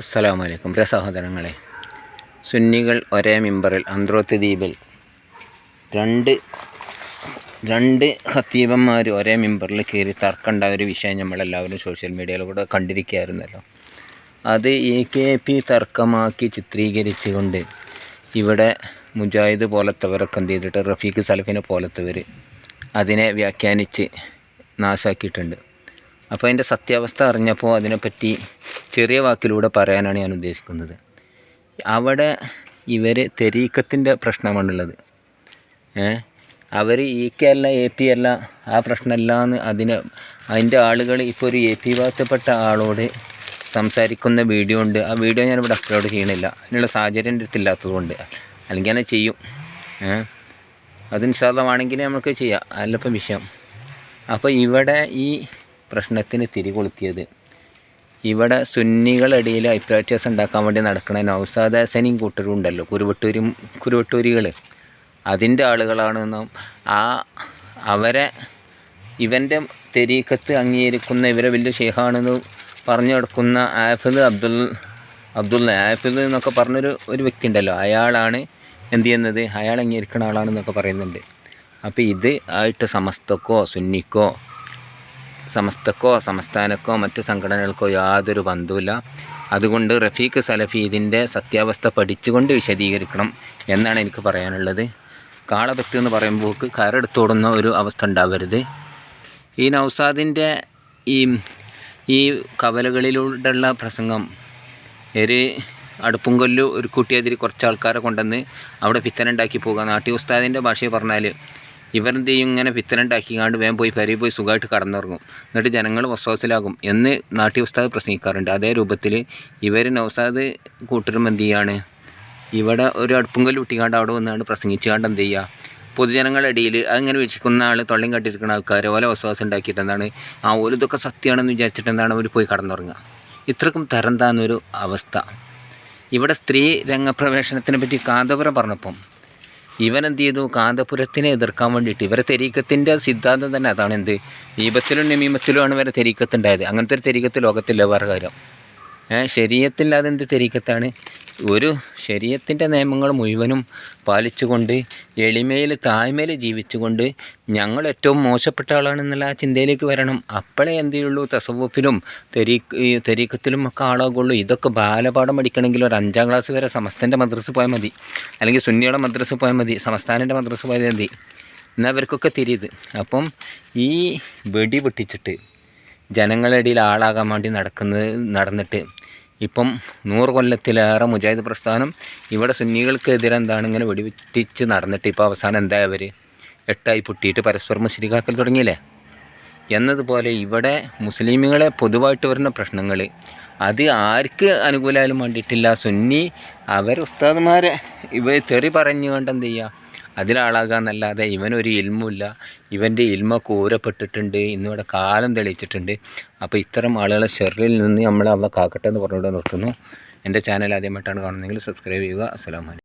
അസ്സലാമു അലൈക്കും സഹോദരങ്ങളെ സുന്നികൾ ഒരേ മിമ്പറിൽ അന്ത്രോത്ത് ദ്വീപിൽ രണ്ട് രണ്ട് ഹത്തീബന്മാർ ഒരേ മിമ്പറിൽ കയറി തർക്കണ്ട ഒരു വിഷയം നമ്മളെല്ലാവരും സോഷ്യൽ മീഡിയയിലൂടെ കണ്ടിരിക്കുകയായിരുന്നല്ലോ. അത് എ കെ പി തർക്കമാക്കി ചിത്രീകരിച്ചുകൊണ്ട് ഇവിടെ മുജാഹിദ് പോലത്തവരൊക്കെ എന്ത് ചെയ്തിട്ട് റഫീഖ് സലഫിനെ പോലത്തവർ അതിനെ വ്യാഖ്യാനിച്ച് നാശാക്കിയിട്ടുണ്ട്. അപ്പോൾ അതിന്റെ സത്യാവസ്ഥ അറിഞ്ഞപ്പോൾ അതിനെപ്പറ്റി ചെറിയ വാക്കിലൂടെ പറയാനാണ് ഞാൻ ഉദ്ദേശിക്കുന്നത്. അവിടെ ഇവർ തെരീക്കത്തിന്റെ പ്രശ്നമാണുള്ളത്. അവർ ഇ കെ അല്ല എ പി അല്ല ആ പ്രശ്നമല്ല എന്ന് അതിന് അതിന്റെ ആളുകൾ ഇപ്പോൾ ഒരു എ പി ഭാഗത്തപ്പെട്ട ആളോട് സംസാരിക്കുന്ന വീഡിയോ ഉണ്ട്. ആ വീഡിയോ ഞാൻ ഞാനിവിടെ അപ്ലോഡ് ചെയ്യണില്ല. അതിനുള്ള സാഹചര്യം എന്റെ അടുത്തില്ലാത്തതുകൊണ്ട് അല്ലെങ്കിൽ ഞാൻ ചെയ്യും. അത് നിസ്സാരമാണെങ്കിൽ നമുക്ക് ചെയ്യാം. അല്ലപ്പം വിഷയം. അപ്പോൾ ഇവിടെ ഈ പ്രശ്നത്തിന് തിരികൊളുത്തിയത്. ഇവിടെ സുന്നികളിടയിൽ അഭിപ്രായ വ്യത്യാസം ഉണ്ടാക്കാൻ വേണ്ടി നടക്കുന്ന നൗസാദ് ഹസനിയും കൂട്ടരും ഉണ്ടല്ലോ കുരുവട്ടൂരി കുരുവട്ടൂരികൾ അതിന്റെ ആളുകളാണെന്നും ആ അവരെ ഇവന്റെ തെരീക്കത്ത് അംഗീകരിക്കുന്ന ഇവരെ വലിയ ഷെയ്ഖാണെന്ന് പറഞ്ഞു കൊടുക്കുന്ന ആഫിദ് അബ്ദുൽ അബ്ദുൽ ആഫിദ് എന്നൊക്കെ പറഞ്ഞൊരു ഒരു വ്യക്തി ഉണ്ടല്ലോ അയാളാണ് എന്ത് ചെയ്യുന്നത്? അയാൾ അംഗീകരിക്കുന്ന ആളാണെന്നൊക്കെ പറയുന്നുണ്ട്. അപ്പോൾ ഇത് ആയിട്ട് സമസ്തക്കോ സുന്നിക്കോ സമസ്തക്കോ സംസ്ഥാനക്കോ മറ്റു സംഘടനകൾക്കോ യാതൊരു ബന്ധവുമില്ല. അതുകൊണ്ട് റഫീഖ് സലഫി ഇതിന്റെ സത്യാവസ്ഥ പഠിച്ചുകൊണ്ട് വിശദീകരിക്കണം എന്നാണ് എനിക്ക് പറയാനുള്ളത്. കാളപറ്റി എന്ന് പറയുമ്പോൾ കയറെടുത്തോടുന്ന ഒരു അവസ്ഥ ഉണ്ടാവരുത്. ഈ നൗസാദിന്റെ ഈ ഈ കവലകളിലൂടെയുള്ള പ്രസംഗം ഒരു അടുപ്പും കൊല്ലു ഒരു കുട്ടിയതിരി കുറച്ച് ആൾക്കാരെ കൊണ്ടുവന്ന് അവിടെ പിത്തനുണ്ടാക്കി പോകുക നാട്ടി ഉസ്താദിന്റെ ഭാഷയിൽ പറഞ്ഞാൽ ഇവരെന്ത് ചെയ്യും ഇങ്ങനെ പിത്തനുണ്ടാക്കിക്കാണ്ട് വേഗം പോയി പെരയിൽ പോയി സുഖമായിട്ട് കടന്നുറങ്ങും. എന്നിട്ട് ജനങ്ങൾ വസ്വാസിലാകും എന്ന് നാട്ടി ഉസ്താദ് പ്രസംഗിക്കാറുണ്ട്. അതേ രൂപത്തിൽ ഇവർ നൗസാദ് കൂട്ടരും എന്ത് ചെയ്യാണ് ഇവിടെ ഒരു അടുപ്പുങ്കൽ കുട്ടിക്കാണ്ട് അവിടെ വന്നാണ് പ്രസംഗിച്ചുകൊണ്ട് എന്ത് ചെയ്യുക പൊതുജനങ്ങളുടെ ഇടയിൽ അതിങ്ങനെ വീക്ഷിക്കുന്ന ആൾ തൊള്ളിയും കട്ടിരിക്കുന്ന ആൾക്കാർ ഓല വസ്വാസം ഉണ്ടാക്കിയിട്ട് എന്താണ് ആ ഓലിതൊക്കെ സത്യമാണെന്ന് വിചാരിച്ചിട്ട് എന്താണ് അവർ പോയി കടന്നുറങ്ങുക ഇത്രക്കും തരം താന്നൊരു അവസ്ഥ. ഇവിടെ സ്ത്രീ രംഗപ്രവേശനത്തിനെ പറ്റി കാന്തപുരം പറഞ്ഞപ്പം ഇവൻ എന്ത് ചെയ്തു കാന്തപുരത്തിനെ എതിർക്കാൻ വേണ്ടിയിട്ട്. ഇവരെ തെരീക്കത്തിന്റെ സിദ്ധാന്തം തന്നെ അതാണ് എന്ത് ദീപത്തിലും നമീമത്തിലുമാണ് ഇവരെ തെരീക്കത്തുണ്ടായത് അങ്ങനത്തെ ഒരു തെരീക്കത്ത് ലോകത്തില്ല വേറെ കാര്യം. ശരീരത്തില്ലാതെ എന്ത് തെരീക്കത്താണ് ഒരു ശരീരത്തിന്റെ നിയമങ്ങൾ മുഴുവനും പാലിച്ചുകൊണ്ട് എളിമയിൽ താഴ്മയിൽ ജീവിച്ചുകൊണ്ട് ഞങ്ങൾ ഏറ്റവും മോശപ്പെട്ട ആളാണെന്നുള്ള ആ ചിന്തയിലേക്ക് വരണം. അപ്പോഴേ എന്ത് ചെയ്യുള്ളൂ? തസവൂപ്പിലും തെരീ തെരീക്കത്തിലും ഒക്കെ ആളാകുള്ളൂ. ഇതൊക്കെ ബാലപാഠം പഠിക്കണമെങ്കിൽ ഒരു അഞ്ചാം ക്ലാസ് വരെ സമസ്തന്റെ മദ്രസ് പോയാൽ മതി. അല്ലെങ്കിൽ സുന്നിയുടെ മദ്രസ് പോയാൽ മതി. സംസ്ഥാനന്റെ മദ്രസ് പോയാൽ മതി. എന്നാൽ അവർക്കൊക്കെ തിരിയത് അപ്പം ഈ വെടി പൊട്ടിച്ചിട്ട് ജനങ്ങളുടെ ഇടയിൽ ആളാകാൻ വേണ്ടി നടക്കുന്നത് നടന്നിട്ട് ഇപ്പം നൂറ് കൊല്ലത്തിലേറെ മുജാഹിദ് പ്രസ്ഥാനം ഇവിടെ സുന്നികൾക്കെതിരെ എന്താണ് ഇങ്ങനെ വെടിവെറ്റിച്ച് നടന്നിട്ട് ഇപ്പോൾ അവസാനം എന്താ അവർ എട്ടായി പൊട്ടിയിട്ട് പരസ്പരം മുസ്ലിക്കാക്കൽ തുടങ്ങിയില്ലേ? എന്നതുപോലെ ഇവിടെ മുസ്ലിമുകളെ പൊതുവായിട്ട് വരുന്ന പ്രശ്നങ്ങൾ അത് ആർക്ക് അനുകൂലമായാലും വേണ്ടിയിട്ടില്ല. സുന്നി അവർ ഉസ്താദ്മാരെ ഇവ തെറി പറഞ്ഞുകൊണ്ട് എന്ത് ചെയ്യുക? അതിലാളാകുക എന്നല്ലാതെ ഇവനൊരു ഇൽമില്ല ഇവന്റെ ഇൽമ കൂരപ്പെട്ടിട്ടുണ്ട്. ഇന്നിവിടെ കാലം തെളിയിച്ചിട്ടുണ്ട്. അപ്പോൾ ഇത്തരം ആളുകളെ ഷെറിൽ നിന്ന് നമ്മളെ അവ കാക്കട്ടെ എന്ന് പറഞ്ഞുകൊണ്ട് നിർത്തുന്നു. എന്റെ ചാനൽ ആദ്യമായിട്ടാണ് കാണുന്നതെങ്കിൽ സബ്സ്ക്രൈബ് ചെയ്യുക. അസ്സലാമലൈക്കും